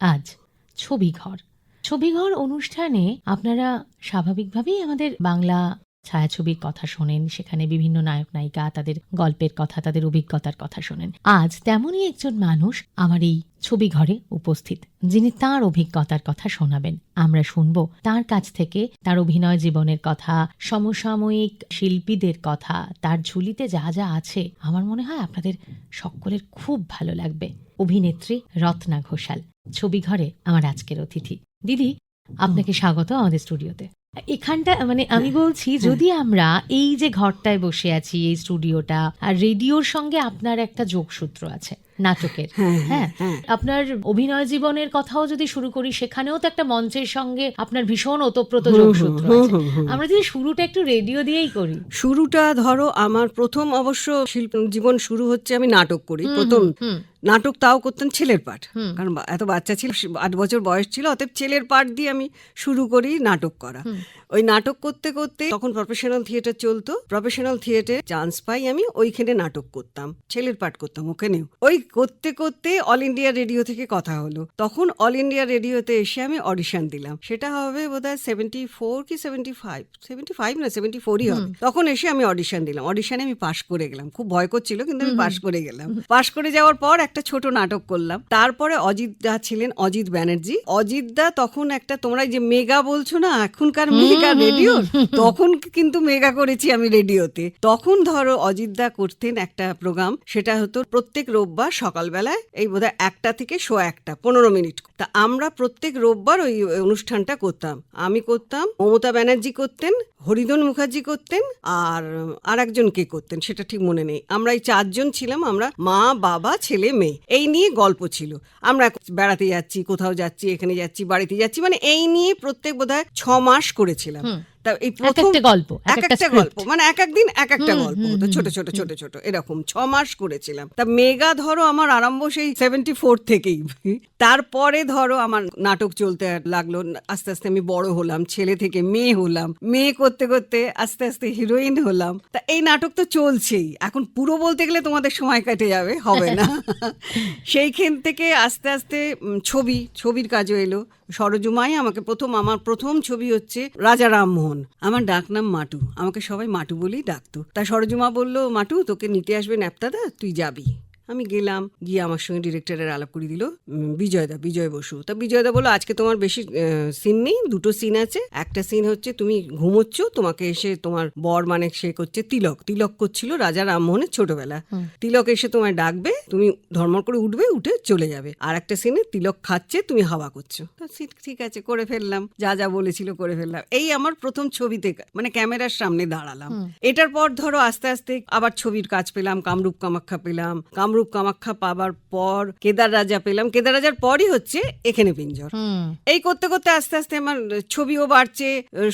আজ ছবিঘর। ছবিঘর অনুষ্ঠানে আপনারা স্বাভাবিকভাবেই আমাদের বাংলা ছায়াছবির কথা শোনেন, সেখানে বিভিন্ন নায়ক নায়িকা তাদের গল্পের কথা, তাদের অভিজ্ঞতার কথা শোনেন। আজ তেমনই একজন মানুষ আমার এই ছবি ঘরে উপস্থিত, যিনি তার অভিজ্ঞতার কথা শোনাবেন। আমরা শুনব তার কাছ থেকে তার অভিনয় জীবনের কথা, সমসাময়িক শিল্পীদের কথা, তার ঝুলিতে যা যা আছে। আমার মনে হয় আপনাদের সকলের খুব ভালো লাগবে। অভিনেত্রী রত্না ঘোষাল। ছবি ঘরে আমার আজকের অতিথি। দিদি আপনাকে স্বাগত আমাদের স্টুডিওতে। এখানটা মানে আমি বলছি যদি আমরা এই যে ঘরটায় বসে আছি এই স্টুডিওটা আর রেডিওর সঙ্গে আপনার একটা যোগসূত্র আছে নাটকের হ্যাঁ আপনার অভিনয় জীবনের কথাও যদি শুরু করি সেখানেও তো একটা মঞ্চের সঙ্গে আপনার ভীষণ ওতপ্রোত যোগসূত্র আছে। আমরা যদি শুরুটা একটু রেডিও দিয়েই করি। শুরুটা ধরো আমার প্রথম অবশ্য শিল্প জীবন শুরু হচ্ছে আমি নাটক করি প্রথম নাটক তাও করতাম ছেলের পাঠ। কারণ এত বাচ্চা ছিল আট বছর বয়স ছিল অতএব ছেলের পাঠ দিয়ে আমি শুরু করি নাটক করা। ওই নাটক করতে করতে তখন প্রফেশনাল থিয়েটার চলতো। প্রফেশনাল থিয়েটারে চান্স পাই আমি ওইখানে নাটক করতাম ছেলের পাঠ করতাম ওখানেও। ওই করতে করতে অল ইন্ডিয়া রেডিও থেকে কথা হলো। তখন অল ইন্ডিয়া রেডিওতে এসে আমি অডিশন দিলাম। সেটা হবে বোধহয় সেভেন্টি ফোর কি সেভেন্টি ফাইভ সেভেন্টি ফাইভ না সেভেন্টি ফোরই হবে। তখন এসে আমি অডিশন দিলাম। অডিশনে আমি পাশ করে গেলাম। খুব ভয় করছিল কিন্তু আমি পাশ করে গেলাম। পাশ করে যাওয়ার পর একটা ছোট নাটক করলাম। তারপরে অজিত দা ছিলেন অজিত ব্যানার্জি। অজিত দা তখন একটা তোমরা যে মেগা বলছো না এখনকার মেগা রেডিও তখন কিন্তু মেগা করেছি আমি রেডিওতে। তখন ধরো অজিত দা করতেন একটা প্রোগ্রাম সেটা হতো প্রত্যেক রোববার সকালবেলায় এই বোধহয় একটা থেকে শো একটা পনেরো মিনিট তা আমরা প্রত্যেক রোববার ওই অনুষ্ঠানটা করতাম। আমি করতাম, মমতা ব্যানার্জি করতেন হরিধন মুখার্জি করতেন, আর আর একজন কে করতেন, সেটা ঠিক মনে নেই। আমরা এই চারজন ছিলাম, আমরা মা, বাবা, ছেলে, মেয়ে। এই নিয়ে গল্প ছিল। আমরা বেড়াতে যাচ্ছি, কোথাও যাচ্ছি, এখানে যাচ্ছি, বাড়িতে যাচ্ছি মানে এই নিয়ে প্রত্যেক বোধহয় ছ মাস করেছিলাম। তা এই প্রথম গল্প এক এক একটা গল্প মানে এক এক দিন এক একটা গল্প হতো ছোট ছোট ছোট ছোট এরকম ছ মাস করেছিলাম। তা মেগা ধরো আমার আরম্ভ সেই সেভেন্টি ফোর থেকেই। তারপরে ধরো আমার নাটক চলতে লাগল আস্তে আস্তে আমি বড় হলাম ছেলে থেকে মেয়ে হলাম মেয়ে করতে করতে আস্তে আস্তে হিরোইন হলাম। তা এই নাটক তো চলছেই এখন পুরো বলতে গেলে তোমাদের সময় কেটে যাবে হবে না। সেইখান থেকে আস্তে আস্তে ছবি ছবির কাজও এলো। সরজুমাই আমাকে প্রথম, আমার প্রথম ছবি হচ্ছে রাজা রামমোহন। আমার ডাকনাম মাটু। আমাকে সবাই মাটু বলেই ডাকতো। তাই সরজুমা বলল, মাটু, তোকে নিতে আসবে ন্যাপতাদা, তুই যাবি। আমি গেলাম গিয়ে আমার সঙ্গে ডিরেক্টরের আলাপ করে দিল বিজয়দা বিজয় বসু। তা বিজয়দা বলল আজকে তোমার বেশি সিন নেই দুটো সিন আছে। একটা সিন হচ্ছে তুমি ঘুমোচ্ছ তোমাকে এসে তোমার বর মানে সে করছে তিলক। তিলক করছিল রাজা রামমোহনের ছোটবেলা। তিলক এসে তোমায় ডাকবে তুমি ধর্মর করে উঠবে উঠে চলে যাবে। আর একটা সিনে তিলক খাচ্ছে তুমি হাওয়া করছ। তা ঠিক আছে করে ফেললাম। যা যা বলেছিল করে ফেললাম। এই আমার প্রথম ছবিতে মানে ক্যামেরার সামনে দাঁড়ালাম। এটার পর ধরো আস্তে আস্তে আবার ছবির কাজ পেলাম কামরূপ কামাখ্যা পেলাম কামরূপ কামাখ্যা পাবার পর কেদার রাজা পেলাম। কেদার রাজার পরই হচ্ছে এখানে পিঞ্জর। এই করতে করতে আস্তে আস্তে আমার ছবিও বাড়ছে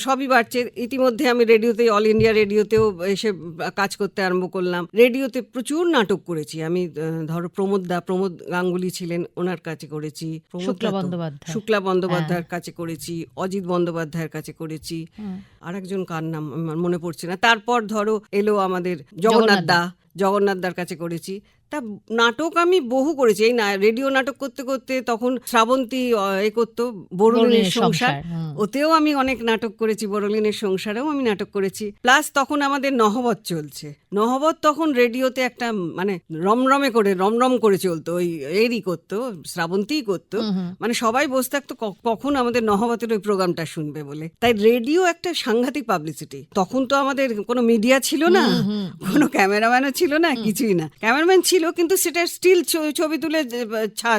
সবই বাড়ছে। ইতিমধ্যে আমি রেডিওতে অল ইন্ডিয়া রেডিওতেও এসে কাজ করতে আরম্ভ করলাম। রেডিওতে প্রচুর নাটক করেছি। আমি ধরো প্রমোদ দা প্রমোদ গাঙ্গুলি ছিলেন ওনার কাছে করেছি। শুক্লা বন্দ্যোপাধ্যায়। শুক্লা বন্দ্যোপাধ্যায়ের কাছে করেছি। অজিত বন্দ্যোপাধ্যায়ের কাছে করেছি। আর একজন কার নাম আমার মনে পড়ছে না। তারপর ধরো এলো আমাদের জগন্নাথ দা। জগন্নাথ দার কাছে করেছি। তা নাটক আমি বহু করেছি। এই না রেডিও নাটক করতে করতে তখন শ্রাবন্তী এ করতো সংসার। সংসার, ওতেও আমি অনেক নাটক করেছি বরলিনের সংসারেও আমি নাটক করেছি। প্লাস তখন আমাদের নহবত চলছে। নহবত তখন রেডিওতে একটা মানে রমরমে করে রমরম করে চলতো। ওই এরই করতো শ্রাবন্তীই করতো। মানে সবাই বসে থাকতো কখন আমাদের নহবতের ওই প্রোগ্রামটা শুনবে বলে। তাই রেডিও একটা সাংঘাতিক পাবলিসিটি তখন তো আমাদের কোনো মিডিয়া ছিল না। কোনো ক্যামেরাম্যানও ছিল না কিছুই না। ক্যামেরাম্যান ছিল কিন্তু সেটা স্টিল ছবি তুলে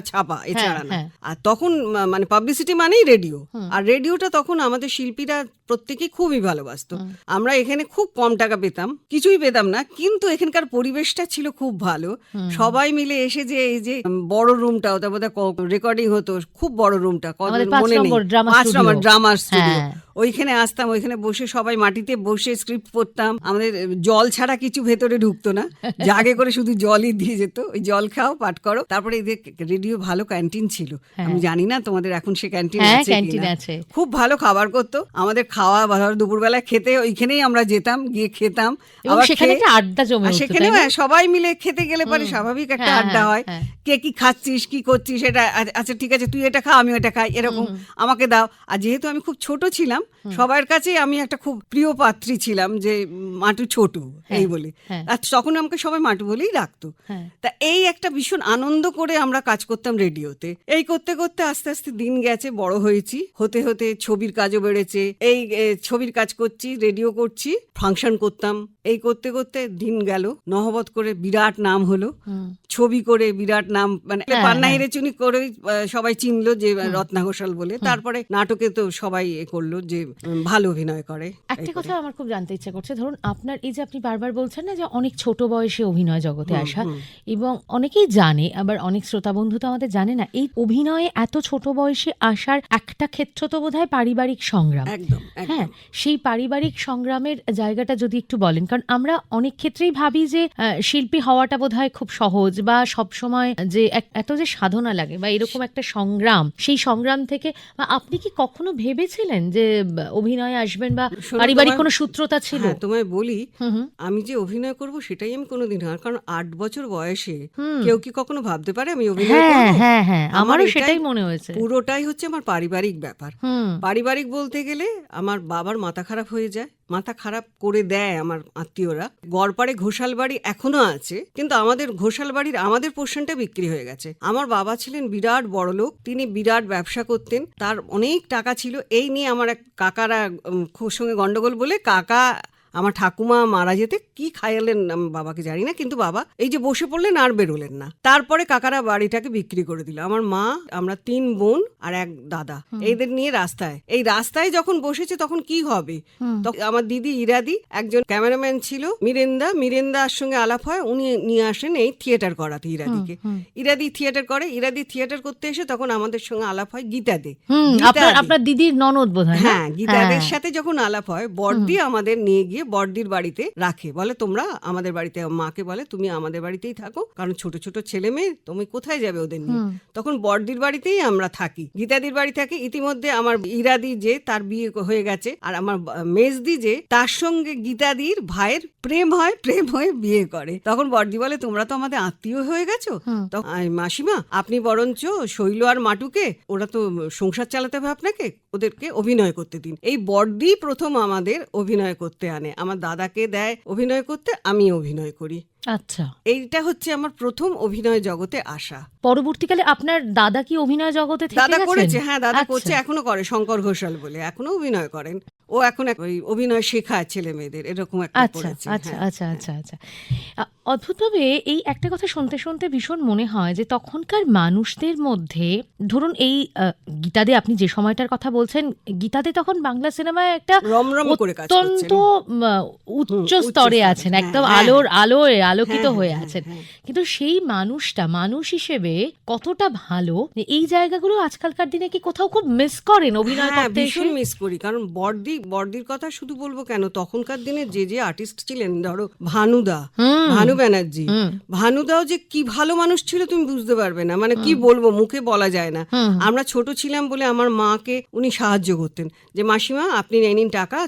ছাপা এছাড়া না। হ্যাঁ। আর তখন মানে পাবলিসিটি মানেই রেডিও আর রেডিওটা তখন আমাদের শিল্পীরা প্রত্যেকেই খুবই ভালোবাসতো। আমরা এখানে খুব কম টাকা পেতাম কিছুই পেতাম না কিন্তু এখানকার পরিবেশটা ছিল খুব ভালো। সবাই মিলে এসে যে এই যে বড় রুমটা ওটা বোধহয় রেকর্ডিং হতো খুব বড় রুমটা মনে নেই। পাঁচ নম্বর ড্রামা স্টুডিও হ্যাঁ। ওইখানে আসতাম ওইখানে বসে সবাই মাটিতে বসে স্ক্রিপ্ট পড়তাম। আমাদের জল ছাড়া কিছু ভেতরে ঢুকতো না। জাগে করে শুধু জলই দিয়ে যেত। ওই জল খাও পাঠ করো। তারপরে এদের রেডিও ভালো ক্যান্টিন ছিল। আমি জানি না তোমাদের এখন সে ক্যান্টিন হ্যাঁ। আছে। খুব ভালো খাবার করতো। আমাদের খাওয়া ধরো দুপুরবেলা খেতে ওইখানেই আমরা যেতাম গিয়ে খেতাম। আবার সেখানে একটা আড্ডা জমে? হ্যাঁ, সবাই মিলে খেতে গেলে পরে স্বাভাবিক একটা হ্যাঁ, আড্ডা হ্যাঁ, হয়। কে কি খাচ্ছিস কি করছিস এটা আচ্ছা ঠিক আছে তুই এটা খা আমি ওটা খাই এরকম আমাকে দাও। আর যেহেতু আমি খুব ছোট ছিলাম সবার কাছেই আমি একটা খুব প্রিয় পাত্রী ছিলাম যে মাটু ছোট এই বলে। আর তখন আমাকে সবাই মাটু বলেই হ্যাঁ। তা এই একটা ভীষণ আনন্দ করে আমরা কাজ করতাম রেডিওতে। এই করতে করতে আস্তে আস্তে দিন গেছে বড় হয়েছি। হতে হতে ছবির কাজও বেড়েছে। এই ছবির কাজ করছি রেডিও করছি ফাংশন করতাম। এই করতে করতে দিন গেল। নহবত করে বিরাট নাম হলো। ছবি করে বিরাট নাম মানে হ্যাঁ, পান্না হ্যাঁ। হিরেচুনি করে সবাই চিনলো যে রত্না ঘোষাল বলে। তারপরে নাটকে তো সবাই এ করল যে ভালো অভিনয় করে। একটা কথা আমার খুব জানতে ইচ্ছা করছে। ধরুন আপনার এই যে আপনি বারবার বলছেন না যে অনেক ছোট বয়সে অভিনয় জগতে আসা এবং অনেকেই জানে আবার অনেক শ্রোতা বন্ধু তো আমাদের জানে না এই অভিনয়ে এত ছোট বয়সে আসার একটা ক্ষেত্র তো বোধহয় পারিবারিক সংগ্রাম। একদম হ্যাঁ সেই পারিবারিক সংগ্রামের জায়গাটা যদি একটু বলেন কারণ আমরা অনেক ক্ষেত্রেই ভাবি যে শিল্পী হওয়াটা বোধহয় খুব সহজ বা সব সময় যে এত যে সাধনা লাগে বা এরকম একটা সংগ্রাম সেই সংগ্রাম থেকে বা আপনি কি কখনো ভেবেছিলেন যে অভিনয়ে আসবেন বা পারিবারিক কোনো সূত্রতা ছিল? হ্যাঁ তোমায় বলি আমি যে অভিনয় করব সেটাই আমি কোনোদিন হয় কারণ আট বছর বয়সে। কেউ কি কখনো ভাবতে পারে আমি অভিনয় হ্যাঁ হ্যাঁ হ্যাঁ আমারও সেটাই মনে হয়েছে। পুরোটাই হচ্ছে আমার পারিবারিক ব্যাপার। পারিবারিক বলতে গেলে আমার বাবার মাথা খারাপ হয়ে যায় মাথা খারাপ করে দেয় আমার আত্মীয়রা। গড়পাড়ে ঘোষাল বাড়ি এখনও আছে, কিন্তু আমাদের ঘোষাল বাড়ির আমাদের পোর্শনটা বিক্রি হয়ে গেছে। আমার বাবা ছিলেন বিরাট বড় লোক, তিনি বিরাট ব্যবসা করতেন, তার অনেক টাকা ছিল। এই নিয়ে আমার এক কাকারা খুব সঙ্গে গন্ডগোল বলে কাকা আমার ঠাকুমা মারা যেতে কি খাইলেন আমি বাবাকে জানি না কিন্তু বাবা এই যে বসে পড়লেন আর বেরোলেন না। তারপরে কাকারা বাড়িটাকে বিক্রি করে দিল। আমার মা আমরা তিন বোন আর এক দাদা। এইদের নিয়ে রাস্তায়। এই রাস্তায় যখন বসেছে তখন কি হবে? তখন আমার দিদি ইরাদি একজন ক্যামেরাম্যান ছিল মিরেন্দা। মিরেন্দার সঙ্গে আলাপ হয় উনি নিয়ে আসেন এই থিয়েটার করাতে ইরাদিকে। ইরাদি থিয়েটার করে ইরাদি থিয়েটার করতে এসে তখন আমাদের সঙ্গে আলাপ হয় গীতা দে। আপনার দিদির ননদ বোধ হয় হ্যাঁ। গীতাদের সাথে যখন আলাপ হয় বড়দি আমাদের নিয়ে গিয়ে বড়দির বাড়িতে রাখে। বলে তোমরা আমাদের বাড়িতে মাকে বলে তুমি আমাদের বাড়িতেই থাকো। কারণ ছোট ছোট ছেলে মেয়ে তুমি কোথায় যাবে ওদের নিয়ে? তখন বড়দির বাড়িতেই আমরা থাকি। গীতাদির বাড়ি থাকি ইতিমধ্যে আমার ইরাদি যে তার বিয়ে হয়ে গেছে। আর আমার মেজদি যে তার সঙ্গে গীতাদির ভাইয়ের প্রেম হয় প্রেম হয়ে বিয়ে করে। তখন বড়দি বলে তোমরা তো আমাদের আত্মীয় হয়ে গেছো? তখন মাসিমা আপনি বরঞ্চ শৈল আর মাটুকে ওরা তো সংসার চালাতে হবে আপনাকে ওদেরকে অভিনয় করতে দিন। এই বড়দি প্রথম আমাদের অভিনয় করতে আনে। আমার দাদাকে দেয় অভিনয় করতে আমি অভিনয় করি। আচ্ছা। এইটা হচ্ছে আমার প্রথম অভিনয় জগতে আসা। পরবর্তীকালে আপনার দাদা কি অভিনয় জগতে থেকে দাদা করেছে হ্যাঁ দাদা আচ্ছা। করছে এখনও করে শঙ্কর ঘোষাল বলে এখনও অভিনয় করেন। ও এখন ওই অভিনয় শেখায় ছেলে মেয়েদের এরকম একটা আচ্ছা আচ্ছা হ্যাঁ। আচ্ছা আচ্ছা আচ্ছা। অদ্ভুতভাবে এই একটা কথা শুনতে শুনতে ভীষণ মনে হয় যে তখনকার মানুষদের মধ্যে ধরুন এই গীতাদে আপনি যে সময়টার কথা বলছেন গীতাদে তখন বাংলা সিনেমায় একটা রমরম করে কাজ অত্যন্ত উচ্চ স্তরে আছেন হ্যাঁ, একদম হ্যাঁ, আলোর আলোয় আলোকিত হ্যাঁ, হয়ে হ্যাঁ, আছেন। হ্যাঁ। কিন্তু সেই মানুষটা মানুষ হিসেবে কতটা ভালো এই জায়গাগুলো আজকালকার দিনে কি কোথাও খুব মিস করেন অভিনয় করতে ভীষণ মিস করি। কারণ বর্দি বর্দির কথা শুধু বলব কেন তখনকার দিনে যে যে আর্টিস্ট ছিলেন ধরো ভানুদা ভানু ব্যানার্জি। ভানুদাও যে কি ভালো মানুষ ছিল তুমি বুঝতে পারবে না। মানে কি বলব মুখে বলা যায় না। আমরা ছোট ছিলাম বলে আমার মাকে উনি সাহায্য করতেন। যে মাসিমা আপনি নিন টাকা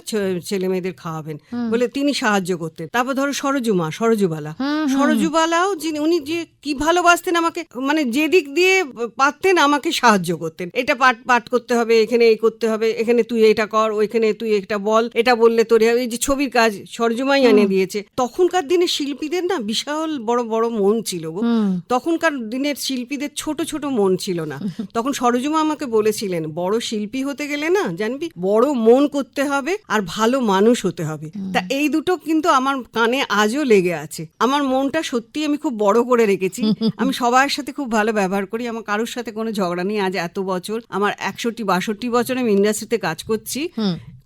ছেলে মেয়েদের খাওয়াবেন। বলে তিনি সাহায্য করতেন। তারপর ধরো সরজুমা সরজুবালা সরজুবালাও যিনি উনি যে কি ভালোবাসতেন আমাকে মানে যে দিক দিয়ে পারতেন আমাকে সাহায্য করতেন। এটা পাঠ পাঠ করতে হবে এখানে এই করতে হবে এখানে তুই এটা কর ওইখানে তুই এটা বল এটা বললে তোর এই যে ছবির কাজ সরজুমাই এনে দিয়েছে। তখনকার দিনে শিল্পীদের না বিশাল বড় বড় মন ছিল গো। তখনকার দিনের শিল্পীদের ছোট ছোট মন ছিল না। তখন সরজুমা আমাকে বলেছিলেন বড় শিল্পী হতে গেলে না জানবি বড় মন করতে হবে আর ভালো মানুষ হতে হবে। তা এই দুটো কিন্তু আমার কানে আজও লেগে আছে। আমার মনটা সত্যি আমি খুব বড় করে রেখেছি। আমি সবার সাথে খুব ভালো ব্যবহার করি। আমার কারোর সাথে কোনো ঝগড়া নেই। আজ এত বছর আমার একষট্টি বাষট্টি বছর আমি ইন্ডাস্ট্রিতে কাজ করছি।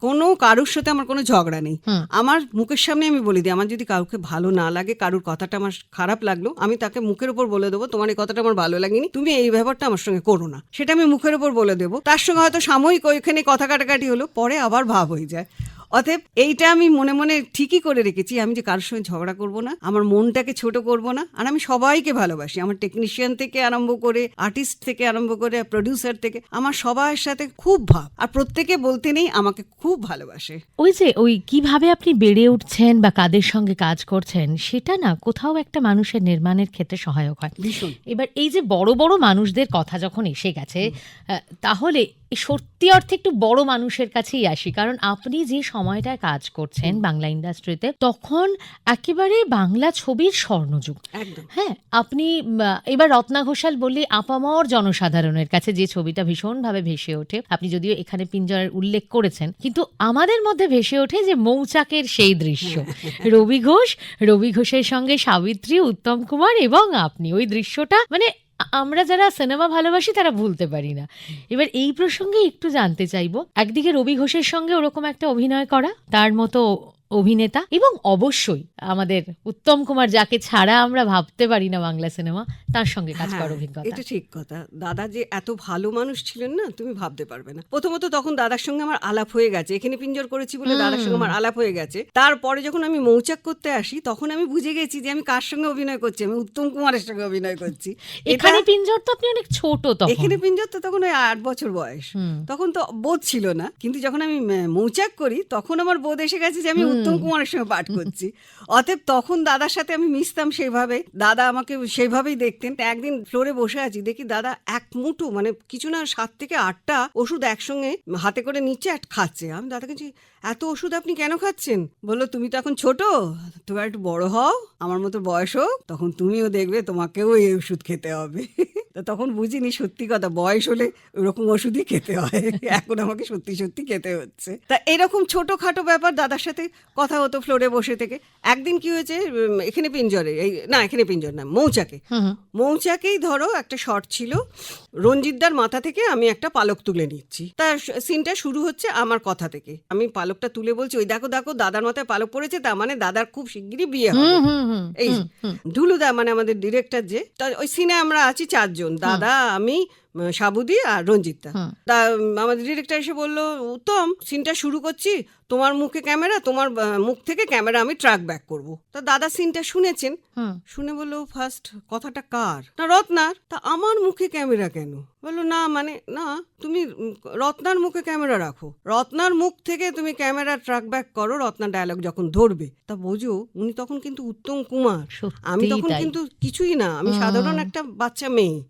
কোনো কারোর সাথে আমার কোনো ঝগড়া নেই। আমার মুখের সামনে আমি বলে দিই আমার যদি কাউকে ভালো না লাগে কারোর কথাটা আমার খারাপ লাগল আমি তাকে মুখের উপর বলে দেবো তোমার এই কথাটা আমার ভালো লাগেনি তুমি এই ব্যাপারটা আমার সঙ্গে করো না। সেটা আমি মুখের উপর বলে দেবো। তার সঙ্গে হয়তো সাময়িক ওইখানে কথা কাটাকাটি হলো পরে আবার ভাব হয়ে যায়। অতএব এইটা আমি মনে মনে ঠিকই করে রেখেছি আমি যে কারোর সঙ্গে ঝগড়া করব না আমার মনটাকে ছোট করব না আর আমি সবাইকে ভালোবাসি। আমার টেকনিশিয়ান থেকে আরম্ভ করে আর্টিস্ট থেকে আরম্ভ করে প্রডিউসার থেকে আমার সবার সাথে খুব ভাব। আর প্রত্যেকে বলতে নেই আমাকে খুব ভালোবাসে। ওই যে ওই কীভাবে আপনি বেড়ে উঠছেন বা কাদের সঙ্গে কাজ করছেন সেটা না কোথাও একটা মানুষের নির্মাণের ক্ষেত্রে সহায়ক হয়। ভীষণ। এবার এই যে বড় বড় মানুষদের কথা যখন এসে গেছে তাহলে সত্যি অর্থে একটু বড় মানুষের কাছেই আসি। কারণ আপনি যে সময়টায় কাজ করছেন বাংলা ইন্ডাস্ট্রিতে তখন একেবারে বাংলা ছবির স্বর্ণযুগ। হ্যাঁ আপনি এবার রত্না ঘোষাল বললে আপামর জনসাধারণের কাছে যে ছবিটা ভীষণভাবে ভেসে ওঠে। আপনি যদিও এখানে পিঞ্জরের উল্লেখ করেছেন কিন্তু আমাদের মধ্যে ভেসে ওঠে যে মৌচাকের সেই দৃশ্য। রবি ঘোষ রবি ঘোষের সঙ্গে সাবিত্রী উত্তম কুমার এবং আপনি। ওই দৃশ্যটা মানে আমরা যারা সিনেমা ভালোবাসি তারা ভুলতে পারি না। এবার এই প্রসঙ্গে একটু জানতে চাইব। একদিকে রবি ঘোষের সঙ্গে ওরকম একটা অভিনয় করা, তার মতো অভিনেতা এবং অবশ্যই আমাদের উত্তম কুমার যাকে ছাড়া আমরা ভাবতে পারি না বাংলা সিনেমা তার সঙ্গে কাজ করার হ্যাঁ, অভিজ্ঞতা। এটা ঠিক কথা। দাদা যে এত ভালো মানুষ ছিলেন না তুমি ভাবতে পারবে না। প্রথমত তখন দাদার সঙ্গে আমার আলাপ হয়ে গেছে। এখানে পিঞ্জর করেছি বলে দাদার সঙ্গে আমার আলাপ হয়ে গেছে। তারপরে যখন আমি মৌচাক করতে আসি তখন আমি বুঝে গেছি যে আমি কার সঙ্গে অভিনয় করছি? আমি উত্তম কুমারের সঙ্গে অভিনয় করছি। এখানে পিঞ্জর তো আপনি অনেক ছোট তখন। এখানে পিঞ্জর তো তখন ওই আট বছর বয়স। তখন তো বোধ ছিল না। কিন্তু যখন আমি মৌচাক করি তখন আমার বোধ এসে গেছে যে আমি উত্তম কুমারের সঙ্গে পাঠ করছি। অতএব তখন দাদার সাথে আমি মিশতাম সেইভাবে। দাদা আমাকে সেইভাবেই দেখতেন। একদিন ফ্লোরে বসে আছি দেখি দাদা এক মুঠো মানে কিছু না সাত থেকে আটটা ওষুধ একসঙ্গে হাতে করে নিচে আর খাচ্ছে। আমি দাদাকে এত ওষুধ আপনি কেন খাচ্ছেন? বলল তুমি তো এখন ছোট তুমি একটু বড় হও আমার মতো বয়স হোক তখন তুমিও দেখবে তোমাকেও এই ওষুধ খেতে হবে। তো তখন বুঝিনি সত্যি কথা বয়স হলে ওরকম ওষুধই খেতে হয়। এখন আমাকে সত্যি সত্যি খেতে হচ্ছে। তা এরকম ছোটখাটো ব্যাপার দাদার সাথে কথা হতো ফ্লোরে বসে থেকে। একদিন কি হয়েছে এখানে পিঞ্জরে এই না এখানে পিঞ্জর না মৌচাকে। মৌচাকেই ধরো একটা শর্ট ছিল রঞ্জিতদার মাথা থেকে আমি একটা পালক তুলে নিচ্ছি। তা সিনটা শুরু হচ্ছে আমার কথা থেকে। আমি পালকটা তুলে বলছি ওই দেখো দেখো দাদার মাথায় পালক পড়েছে তার মানে দাদার খুব শিগগিরই বিয়ে হবে। এই। ঢুলুদা মানে আমাদের ডিরেক্টর যে তা ওই সিনে আমরা আছি চারজন। দাদা আমি উম, সাবুদি আর রঞ্জিতদা হুম। তা আমাদের ডিরেক্টর এসে বলল উত্তম সিনটা শুরু করছি। তোমার মুখে ক্যামেরা তোমার মুখ থেকে ক্যামেরা আমি ট্রাক ব্যাক করব। তা দাদা সিনটা শুনেছেন? শুনে বলল ফার্স্ট কথাটা কার? না রত্নার। তা আমার মুখে ক্যামেরা কেন? বলল না মানে না তুমি রত্নার মুখে ক্যামেরা রাখো। রত্নার মুখ থেকে তুমি ক্যামেরা ট্রাক ব্যাক করো রত্নার ডায়লগ যখন ধরবে। তা বোঝো উনি তখন কিন্তু উত্তম কুমার। আমি তখন কিন্তু কিছুই না আমি সাধারণ একটা বাচ্চা মেয়ে।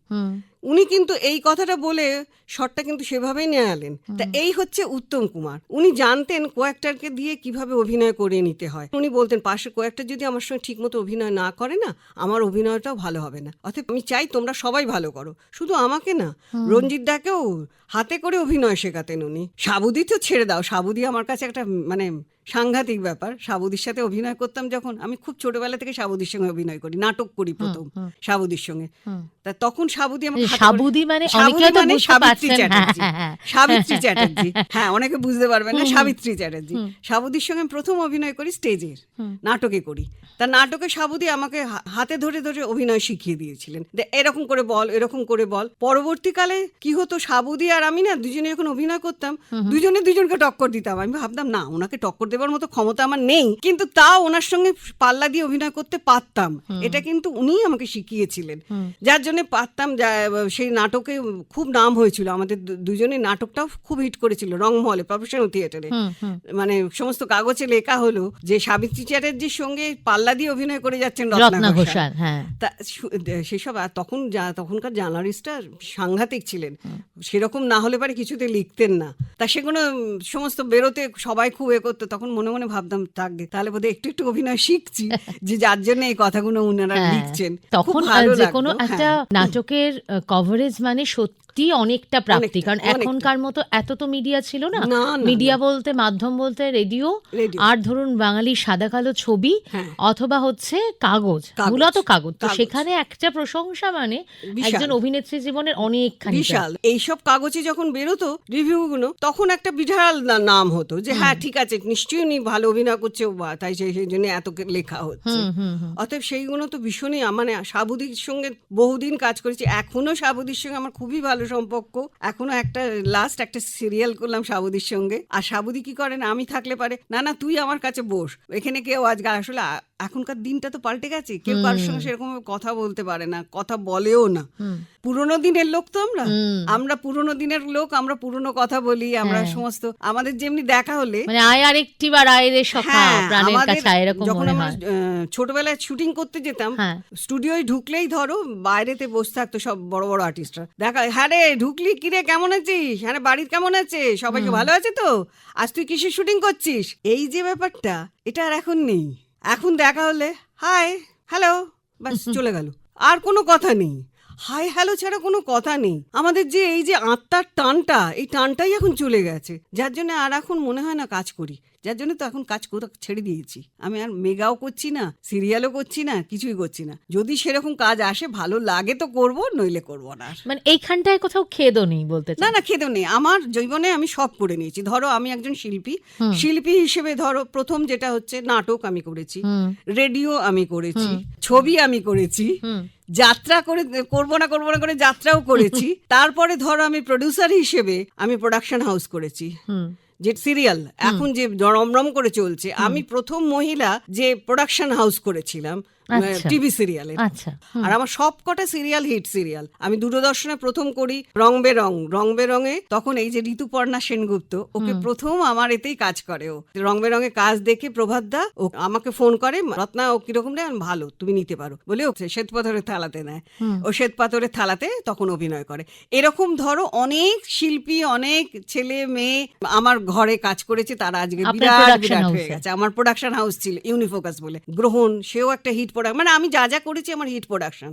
উনি কিন্তু এই কথাটা বলে শটটা কিন্তু সেভাবেই নিয়ে আলেন তা এই হচ্ছে উত্তম কুমার। উনি জানতেন কোয়াক্টারকে দিয়ে কীভাবে অভিনয় করে নিতে হয়। উনি বলতেন পাশে কোয়াক্টার যদি আমার সঙ্গে ঠিকমতো অভিনয় না করে না আমার অভিনয়টাও ভালো হবে না। অর্থাৎ আমি চাই তোমরা সবাই ভালো করো। শুধু আমাকে না রঞ্জিত দাকেও হাতে করে অভিনয় শেখাতেন উনি। সাবুদি তো ছেড়ে দাও সাবুদি আমার কাছে একটা মানে সাংঘাতিক ব্যাপার। সাবুদির সাথে অভিনয় করতাম যখন আমি খুব ছোটবেলা থেকে সাবুদির সঙ্গে অভিনয় করি নাটক করি প্রথম সাবুদির সঙ্গে। তা তখন সাবুদি আমাকে সাবুদি মানে সাবুদি মানে সাবিত্রী চ্যাটার্জি। সাবিত্রী চ্যাটার্জি। হ্যাঁ অনেকে বুঝতে পারবেন না সাবিত্রী চ্যাটার্জি। সাবুদির সঙ্গে আমি প্রথম অভিনয় করি স্টেজের নাটকে করি। তা নাটকে সাবুদি আমাকে হাতে ধরে ধরে অভিনয় শিখিয়ে দিয়েছিলেন। এরকম করে বল এরকম করে বল। পরবর্তীকালে কি হতো সাবুদি আর আমি না দুজনে যখন অভিনয় করতাম দুজনে দুজনকে টক্কর দিতাম। আমি ভাবতাম না ওনাকে টক্কর দেওয়ার মতো ক্ষমতা আমার নেই কিন্তু তাও ওনার সঙ্গে পাল্লা দিয়ে অভিনয় করতে পারতাম। এটা কিন্তু উনিই আমাকে শিখিয়েছিলেন। যার জন্য পারতাম সেই নাটকে খুব নাম হয়েছিল। আমাদের দুজনের নাটকটাও খুব হিট করেছিল রংমহলে প্রফেশনাল থিয়েটারে। মানে সমস্ত কাগজে লেখা হলো যে সাবিত্রী চ্যাটার্জির সঙ্গে পাল্লা দিয়ে অভিনয় করে যাচ্ছেন রত্না ঘোষাল। হ্যাঁ। তা সেসব আর তখন তখনকার জার্নালিস্টরা সাংঘাতিক ছিলেন। সেরকম না হলে পারে কিছুতে লিখতেন না। তা সেগুলো উম, সমস্ত বেরোতে সবাই খুব এ করতো তখন মনে মনে ভাবতাম থাকবে তাহলে বোধহয় একটু একটু অভিনয় শিখছি যে যার জন্য এই কথাগুলো উনারা হ্যাঁ। লিখছেন তখন যে কোনো একটা হ্যাঁ। নাটকের কভারেজ মানে সত্যি অনেকটা প্রাপ্তি। কারণ এখনকার মতো এত তো মিডিয়া ছিল না। মিডিয়া বলতে মাধ্যম বলতে রেডিও। আর ধরুন বাঙালি সাদা কালো ছবি হ্যাঁ। অথবা হচ্ছে কাগজ। মূলত কাগজ। তো সেখানে একটা প্রশংসা মানে একজন অভিনেত্রী জীবনের অনেকখানি বিশাল। এইসব কাগজে যখন বেরোতো রিভিউ গুলো তখন একটা বিশাল নাম হতো যে হ্যাঁ ঠিক আছে নিশ্চয়ই উনি ভালো অভিনয় করছে তাই সেই জন্য এত লেখা হচ্ছে। অতএব সেইগুলো তো ভীষণই মানে সাবুদির সঙ্গে বহুদিন কাজ করেছি। এখনও সাবুদির সঙ্গে আমার খুবই ভালো সম্পর্ক, এখনও একটা লাস্ট একটা সিরিয়াল করলাম সাবুদির সঙ্গে। আর সাবুদি কি করেন আমি থাকলে পারে। না না, তুই আমার কাছে বস। এখানে কেউ আজকে আসলে এখনকার দিনটা তো পাল্টে গেছে। কেউ কারোর সঙ্গে সেরকম কথা বলতে পারে না কথা বলেও না। পুরোনো দিনের লোক তো আমরা। আমরা পুরোনো দিনের লোক আমরা পুরোনো কথা বলি আমরা হ্যাঁ। সমস্ত আমাদের যেমনি দেখা হলে মানে বার আয় রে হ্যাঁ, যখন আমরা ছোটবেলায় শুটিং করতে যেতাম হ্যাঁ। স্টুডিওয় ঢুকলেই ধরো বাইরেতে বসে থাকতো সব বড় বড় আর্টিস্টরা দেখা হ্যাঁ রে ঢুকলি কিরে কেমন আছিস? হ্যাঁ বাড়ির কেমন আছে সবাইকে ভালো আছে তো? আজ তুই কিসের শুটিং করছিস? এই যে ব্যাপারটা এটা আর এখন নেই। এখন দেখা হলে হাই হ্যালো ব্যাস চলে গেল। আর কোনো কথা নেই। হাই হ্যালো ছাড়া কোনো কথা নেই। আমাদের যে এই যে আত্মার টানটা এই টানটাই এখন চলে গেছে। যার জন্য আর এখন মনে হয় না কাজ করি। যার জন্য তো এখন কাজ করে ছেড়ে দিয়েছি। আমি আর মেগাও করছি না সিরিয়ালও করছি না কিছুই করছি না। যদি সেরকম কাজ আসে ভালো লাগে তো করব নইলে করব না মানে এইখানটায় কোথাও খেদও নেই বলতে না না খেতেও নেই। আমার জীবনে আমি সব করে নিয়েছি। ধরো আমি একজন শিল্পী। শিল্পী হিসেবে ধরো প্রথম যেটা হচ্ছে নাটক আমি করেছি। রেডিও আমি করেছি। ছবি আমি করেছি। যাত্রা করে করব না করব না করে যাত্রাও করেছি। তারপরে ধরো আমি প্রডিউসার হিসেবে আমি প্রোডাকশন হাউস করেছি। যে সিরিয়াল এখন যে রমরম করে চলছে আমি প্রথম মহিলা যে প্রোডাকশন হাউস করেছিলাম। টিভি সিরিয়ালে আচ্ছা আর আমার সব কটা সিরিয়াল হিট সিরিয়াল। আমি দূরদর্শনে প্রথম করি রং বেরং রং। বেরঙে তখন এই যে ঋতুপর্ণা সেনগুপ্ত ওকে প্রথম আমার এতেই কাজ করে ও। রং বেরঙে কাজ দেখে প্রভাত দা ও আমাকে ফোন করে রত্না ও কীরকম রে? ভালো তুমি নিতে পারো। বলে ও শ্বেত পাথরের থালাতে নেয়। ও শ্বেত পাথরের থালাতে তখন অভিনয় করে। এরকম ধরো অনেক শিল্পী অনেক ছেলে মেয়ে আমার ঘরে কাজ করেছে তারা আজকে বিরাট বিরাট হয়ে গেছে। আমার প্রোডাকশন হাউস ছিল ইউনিফোকাস বলে। গ্রহণ সেও একটা হিট প্রোডাক্ট মানে আমি যা যা করেছি আমার হিট প্রোডাকশন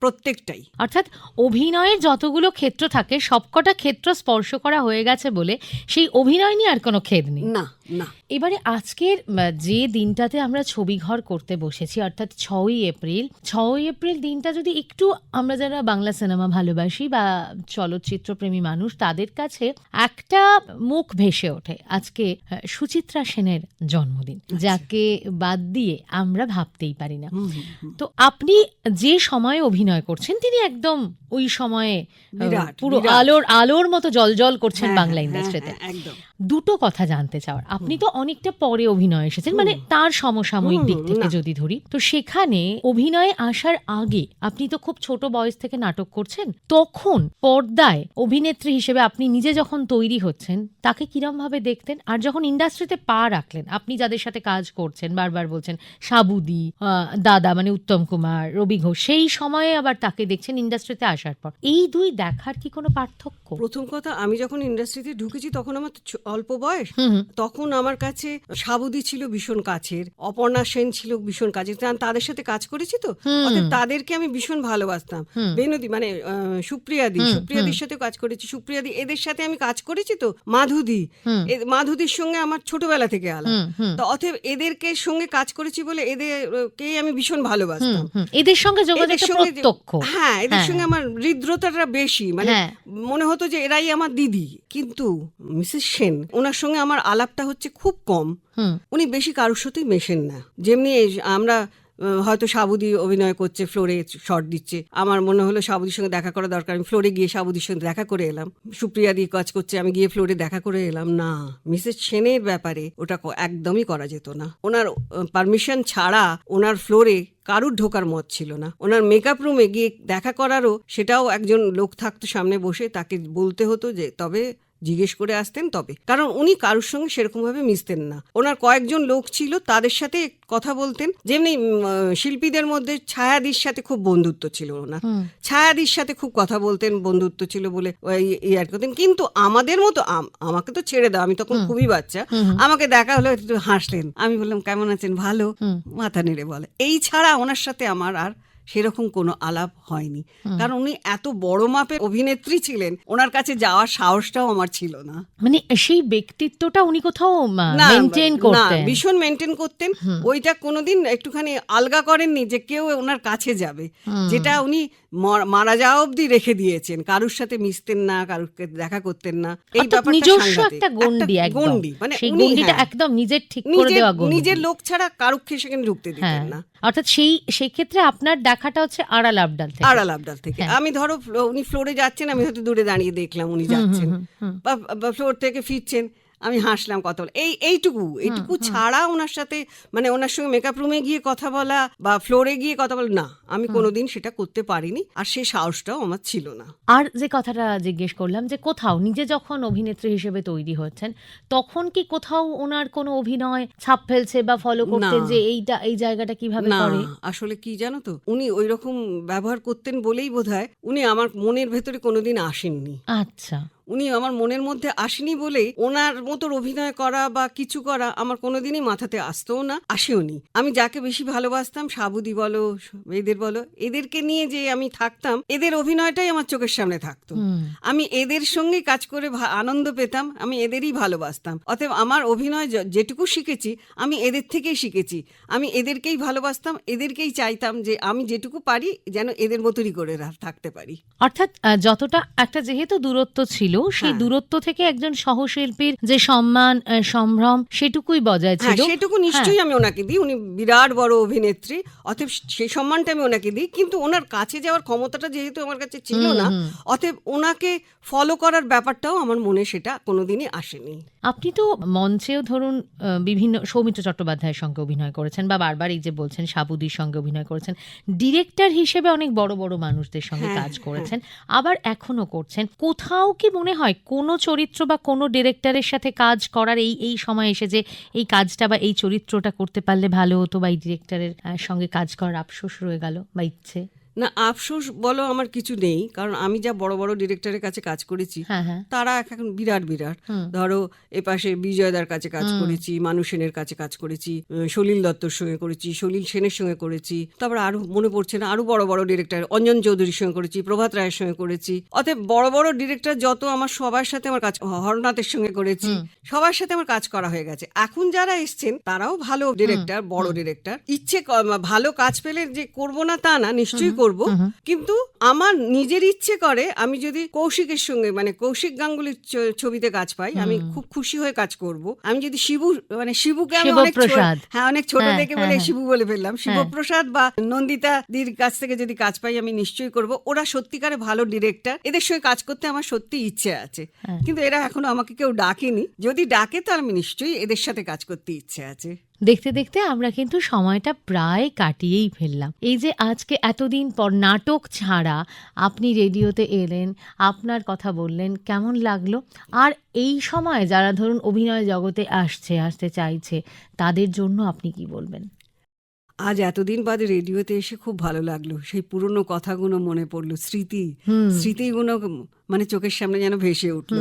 প্রত্যেকটাই। অর্থাৎ অভিনয়ের যতগুলো ক্ষেত্র থাকে সবকটা ক্ষেত্র স্পর্শ করা হয়ে গেছে বলে সেই অভিনয় নিয়ে আর কোনো খেদ নেই। না। না। এবারে আজকের যে দিনটাতে আমরা ছবি ঘর করতে বসেছি অর্থাৎ ছয়ই এপ্রিল ছয়ই এপ্রিল দিনটা যদি একটু আমরা যারা বাংলা সিনেমা ভালোবাসি বা চলচ্চিত্র প্রেমী মানুষ তাদের কাছে একটা মুখ ভেসে ওঠে আজকে সুচিত্রা সেনের জন্মদিন যাকে বাদ দিয়ে আমরা ভাবতেই পারি না। তো আপনি যে সময়ে অভিনয় করছেন তিনি একদম ওই সময়ে পুরো আলোর আলোর মতো জলজল করছেন হ্যাঁ, বাংলা হ্যাঁ, ইন্ডাস্ট্রিতে। হ্যাঁ, দুটো কথা জানতে চাওয়ার। আপনি তো অনেকটা পরে অভিনয় এসেছেন মানে তার সমসাময়িক দিক থেকে যদি ধরি তো সেখানে অভিনয়ে আসার আগে আপনি তো খুব ছোট বয়স থেকে নাটক করছেন তখন পর্দায় অভিনেত্রী হিসেবে আপনি নিজে যখন তৈরি হচ্ছেন তাকে কিরম ভাবে দেখতেন? আর যখন ইন্ডাস্ট্রিতে পা রাখলেন আপনি যাদের সাথে কাজ করছেন বারবার বলছেন সাবুদি দাদা মানে উত্তম কুমার রবি ঘোষ সেই সময়ে আবার তাকে দেখছেন ইন্ডাস্ট্রিতে আসার পর। এই দুই দেখার কি কোনো পার্থক্য? প্রথম কথা আমি যখন ইন্ডাস্ট্রিতে ঢুকেছি তখন আমার অল্প বয়স হুম তখন আমার কাছে সাবুদি ছিল ভীষণ কাছের অপর্ণা সেন ছিল ভীষণ কাছের। তাদের সাথে কাজ করেছি তো। তাদেরকে আমি ভীষণ ভালোবাসতাম। বেনদি মানে সুপ্রিয়াদি সুপ্রিয়াদির সাথে কাজ করেছি। সুপ্রিয়াদি এদের সাথে আমি কাজ করেছি তো মাধুদি। মাধুদির সঙ্গে আমার ছোটবেলা থেকে আলাপ। তো অতএব এদেরকে সঙ্গে কাজ করেছি বলে এদেরকেই আমি ভীষণ ভালোবাসতাম। এদের সঙ্গে যোগাযোগটা প্রত্যক্ষ। হ্যাঁ এদের হ্যাঁ। সঙ্গে আমার হৃদ্রতাটা বেশি। মানে হ্যাঁ। মনে হতো যে এরাই আমার দিদি। কিন্তু মিসেস সেন ওনার সঙ্গে আমার আলাপটা হচ্ছে খুব কম। উনি বেশি কারোর সাথেই মেশেন না। যেমনি আমরা হয়তো সাবুদি অভিনয় করছে ফ্লোরে শর্ট দিচ্ছে। আমার মনে হলো সাবুদির সঙ্গে দেখা করা দরকার। আমি ফ্লোরে গিয়ে সাবুদির সঙ্গে দেখা করে এলাম। সুপ্রিয়া দিয়ে কাজ করছে আমি গিয়ে ফ্লোরে দেখা করে এলাম। না মিসেস সেনের ব্যাপারে ওটা একদমই করা যেত না। ওনার পারমিশন ছাড়া ওনার ফ্লোরে কারুর ঢোকার মত ছিল না। ওনার মেকআপ রুমে গিয়ে দেখা করারও সেটাও একজন লোক থাকতো সামনে বসে তাকে বলতে হতো যে তবে জিজ্ঞেস করে আসতেন তবে। কারণ উনি কারোর সঙ্গে সেরকম ভাবে মিশতেন না। ওনার কয়েকজন লোক ছিল তাদের সাথে কথা বলতেন। যেমনি শিল্পীদের মধ্যে ছায়াদির সাথে খুব বন্ধুত্ব ছিল ওনার। ছায়াদির সাথে খুব কথা বলতেন বন্ধুত্ব ছিল বলে ইয়ার করতেন। কিন্তু আমাদের মতো আম- আমাকে তো ছেড়ে দাও আমি তখন খুবই বাচ্চা। আমাকে দেখা হলো একটু হাসলেন। আমি বললাম কেমন আছেন? ভালো? মাথা নেড়ে বলে। এই ছাড়া ওনার সাথে আমার আর সেরকম কোনো আলাপ হয়নি। কারণ উনি এত বড় মাপের অভিনেত্রী ছিলেন ওনার কাছে যাওয়ার সাহসটাও আমার ছিল না। মানে সেই ব্যক্তিত্বটা উনি কোথাও মেনটেন করতেন? ভীষণ মেনটেন করতেন। ওইটা কোনোদিন একটুখানি আলগা করেননি যে কেউ ওনার কাছে যাবে। যেটা উনি মারা যাওয়া অবধি রেখে দিয়েছেন। কারুর সাথে মিশতেন না কারুরকে দেখা করতেন না। এই ব্যাপারটা নিজস্ব একটা গন্ডি গন্ডি মানে সেই উনি গন্ডিটা হ্যাঁ, একদম নিজের ঠিক করে নিজের দেওয়া নিজের লোক ছাড়া কারুকে সেখানে ঢুকতে দিতেন হ্যাঁ। না। অর্থাৎ সেই সেই ক্ষেত্রে আপনার দেখাটা হচ্ছে আড়াল আবডাল থেকে। আড়াল আবডাল থেকে। হ্যাঁ। আমি ধরো উনি ফ্লোরে যাচ্ছেন আমি হয়তো দূরে দাঁড়িয়ে দেখলাম উনি যাচ্ছেন। বা ফ্লোর থেকে ফিরছেন। আমি হাসলাম কথা বলে। এই এইটুকু এইটুকু ছাড়া ওনার সাথে মানে ওনার সঙ্গে মেকআপ রুমে গিয়ে কথা বলা বা ফ্লোরে গিয়ে কথা বলা না আমি কোনোদিন সেটা করতে পারিনি আর সেই সাহসটাও আমার ছিল না। আর যে কথাটা জিজ্ঞেস করলাম যে কোথাও নিজে যখন অভিনেত্রী হিসেবে তৈরি হচ্ছেন তখন কি কোথাও ওনার কোনো অভিনয় ছাপ ফেলছে বা ফলো করতেন না। যে এইটা এই জায়গাটা কীভাবে করে? আসলে কি জানো তো উনি ওই রকম ব্যবহার করতেন বলেই বোধহয় উনি আমার মনের ভেতরে কোনোদিন আসেননি। আচ্ছা। উনি আমার মনের মধ্যে আসেনি বলেই ওনার মতো অভিনয় করা বা কিছু করা আমার কোনোদিনই মাথাতে আসতেও না আসেওনি আমি যাকে বেশি ভালোবাসতাম সাবুদি বলো এদের বলো এদেরকে নিয়ে যে আমি থাকতাম এদের অভিনয়টাই আমার চোখের সামনে থাকতো। আমি এদের সঙ্গে কাজ করে আনন্দ পেতাম আমি এদেরই ভালোবাসতাম। অতএব আমার অভিনয় যেটুকু শিখেছি আমি এদের থেকেই শিখেছি। আমি এদেরকেই ভালোবাসতাম এদেরকেই চাইতাম যে আমি যেটুকু পারি যেন এদের মতনই করে থাকতে পারি। অর্থাৎ যতটা একটা যেহেতু দূরত্ব ছিল সেই হ্যাঁ। দূরত্ব থেকে একজন সহশিল্পীর যে সম্মান সম্ভ্রম সেটুকুই বজায় হ্যাঁ ছিল। সেটুকু নিশ্চয়ই আমি ওনাকে দিই উনি বিরাট বড় অভিনেত্রী অতএব সেই সম্মানটা আমি ওনাকে দিই কিন্তু ওনার কাছে যাওয়ার ক্ষমতাটা যেহেতু আমার কাছে ছিল না। অতএব ওনাকে ফলো করার ব্যাপারটাও আমার মনে সেটা কোনোদিনই আসেনি। আপনি তো মঞ্চেও ধরুন বিভিন্ন সৌমিত্র চট্টোপাধ্যায়ের সঙ্গে অভিনয় করেছেন বা বারবার এই যে বলছেন সাবুদির সঙ্গে অভিনয় করেছেন ডিরেক্টর হিসেবে অনেক বড় বড় মানুষদের সঙ্গে হ্যাঁ, কাজ করেছেন আবার এখনও করছেন। কোথাও কি মনে হয় কোনো চরিত্র বা কোনো ডিরেক্টরের সাথে কাজ করার এই এই সময় এসে যে এই কাজটা বা এই চরিত্রটা করতে পারলে ভালো হতো বা এই ডিরেক্টরের সঙ্গে কাজ করার আফসোস রয়ে গেল বা ইচ্ছে। না আফসোস বলো আমার কিছু নেই কারণ আমি যা বড় বড় ডিরেক্টরের কাছে কাজ করেছি হ্যাঁ হ্যাঁ। তারা এখন বিরাট বিরাট। ধরো এপাশে বিজয়দার কাছে কাজ করেছি মানু সেনের কাছে কাজ করেছি সলিল দত্তর সঙ্গে করেছি সলিল সেনের সঙ্গে করেছি তারপর আরও মনে পড়ছে না আরও বড় বড় ডিরেক্টর অঞ্জন চৌধুরীর সঙ্গে করেছি প্রভাত রায়ের সঙ্গে করেছি অতএব বড় বড় ডিরেক্টর যত আমার সবার সাথে আমার কাজ হরনাথের সঙ্গে করেছি সবার সাথে আমার কাজ করা হয়ে গেছে। এখন যারা এসছেন তারাও ভালো ডিরেক্টর বড় ডিরেক্টর। ইচ্ছে ভালো কাজ পেলে যে করব না তা না নিশ্চয়ই করব। কিন্তু আমার নিজের ইচ্ছে করে আমি যদি কৌশিকের সঙ্গে মানে কৌশিক গাঙ্গুলির ছবিতে কাজ পাই আমি খুব খুশি হয়ে কাজ করব। আমি যদি শিবু মানে শিবুকে আমি অনেক হ্যাঁ অনেক ছোট হ্যাঁ, দেখে হ্যাঁ, বলে হ্যাঁ। শিবু বলে ফেললাম। শিবপ্রসাদ বা নন্দিতা দির কাছ থেকে যদি কাজ পাই আমি নিশ্চয়ই করব। ওরা সত্যিকারে ভালো ডিরেক্টর। এদের সঙ্গে কাজ করতে আমার সত্যি ইচ্ছে আছে। হ্যাঁ। কিন্তু এরা এখনও আমাকে কেউ ডাকেনি। যদি ডাকে তো আমি নিশ্চয়ই এদের সাথে কাজ করতে ইচ্ছে আছে। দেখতে দেখতে আমরা কিন্তু সময়টা প্রায় কাটিয়েই ফেললাম। এই যে আজকে এতদিন পর নাটক ছাড়া আপনি রেডিওতে এলেন, আপনার কথা বললেন, কেমন লাগল? আর এই সময় যারা ধরুন অভিনয় জগতে আসছে, আসতে চাইছে, তাদের জন্য আপনি কি বলবেন? আজ এতদিন বাদে রেডিওতে এসে খুব ভালো লাগল। সেই পুরনো কথাগুলো মনে পড়ল স্মৃতি। স্মৃতিগুলো মানে চোখের সামনে যেন ভেসে উঠল।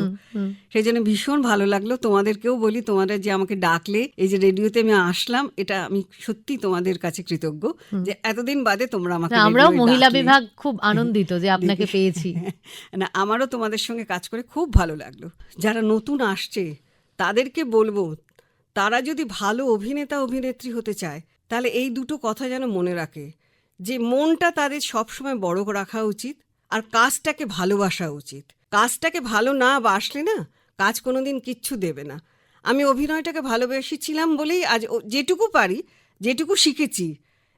সেই জন্য ভীষণ ভালো লাগল। তোমাদেরকেও বলি তোমরা যে আমাকে ডাকলে এই যে রেডিওতে আমি আসলাম এটা আমি সত্যি তোমাদের কাছে কৃতজ্ঞ যে এতদিন বাদে তোমরা আমাকে আমরাও মহিলা বিভাগ খুব আনন্দিত যে আপনাকে পেয়েছি। না আমারও তোমাদের সঙ্গে কাজ করে খুব ভালো লাগল। যারা নতুন আসছে তাদেরকে বলব তারা যদি ভালো অভিনেতা, অভিনেত্রী হতে চায়, তাহলে এই দুটো কথা যেন মনে রাখে, যে মনটা তাদের সবসময় বড় রাখা উচিত আর কাজটাকে ভালোবাসা উচিত। কাজটাকে ভালো না বাসলে না, কাজ কোনোদিন কিচ্ছু দেবে না। আমি অভিনয়টাকে ভালোবেসেছিলাম বলেই আজ যেটুকু পারি, যেটুকু শিখেছি,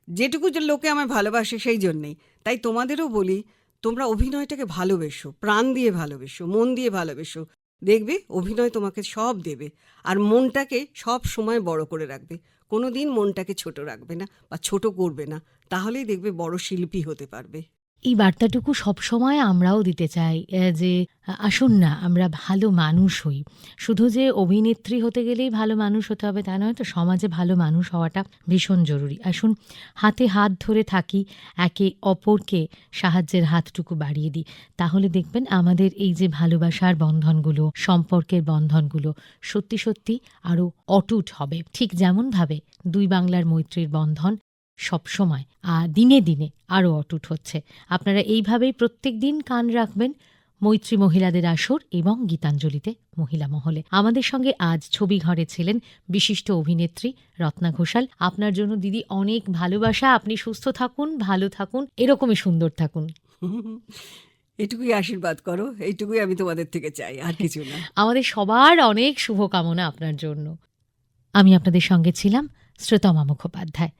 যেটুকু লোকে আমায় ভালোবাসে সেই জন্যেই। তাই তোমাদেরও বলি, তোমরা অভিনয়টাকে ভালোবেসো, প্রাণ দিয়ে ভালোবেসো, মন দিয়ে ভালোবেসো। দেখবে অভিনয় তোমাকে সব দেবে আর মনটাকে সব সময় বড় করে রাখবে। কোনোদিন মনটাকে ছোট রাখবে না বা ছোট করবে না। তাহলেই দেখবে বড় শিল্পী হতে পারবে। এই বার্তাটুকু সবসময় আমরাও দিতে চাই যে, আসুন না, আমরা ভালো মানুষ হই। শুধু যে অভিনেত্রী হতে গেলেই ভালো মানুষ হতে হবে তা নয়, তো সমাজে ভালো মানুষ হওয়াটা ভীষণ জরুরি। আসুন, হাতে হাত ধরে থাকি, একে অপরকে সাহায্যের হাতটুকু বাড়িয়ে দিই। তাহলে দেখবেন আমাদের এই যে ভালোবাসার বন্ধনগুলো, সম্পর্কের বন্ধনগুলো সত্যি সত্যি আরও অটুট হবে। ঠিক যেমনভাবে দুই বাংলার মৈত্রীর বন্ধন সবসময় দিনে দিনে আরও অটুট হচ্ছে। আপনারা এইভাবেই প্রত্যেক দিন কান রাখবেন মৈত্রী মহিলাদের আসর এবং গীতাঞ্জলিতে মহিলা মহলে। আমাদের সঙ্গে আজ ছবি ঘরে ছিলেন বিশিষ্ট অভিনেত্রী রত্না ঘোষাল। আপনার জন্য দিদি অনেক ভালোবাসা। আপনি সুস্থ থাকুন ভালো থাকুন এরকমই সুন্দর থাকুন। এটুকুই আশীর্বাদ করো এইটুকুই আমি তোমাদের থেকে চাই আর কিছু না। আমাদের সবার অনেক শুভকামনা আপনার জন্য। আমি আপনাদের সঙ্গে ছিলাম শ্রোতমা মুখোপাধ্যায়।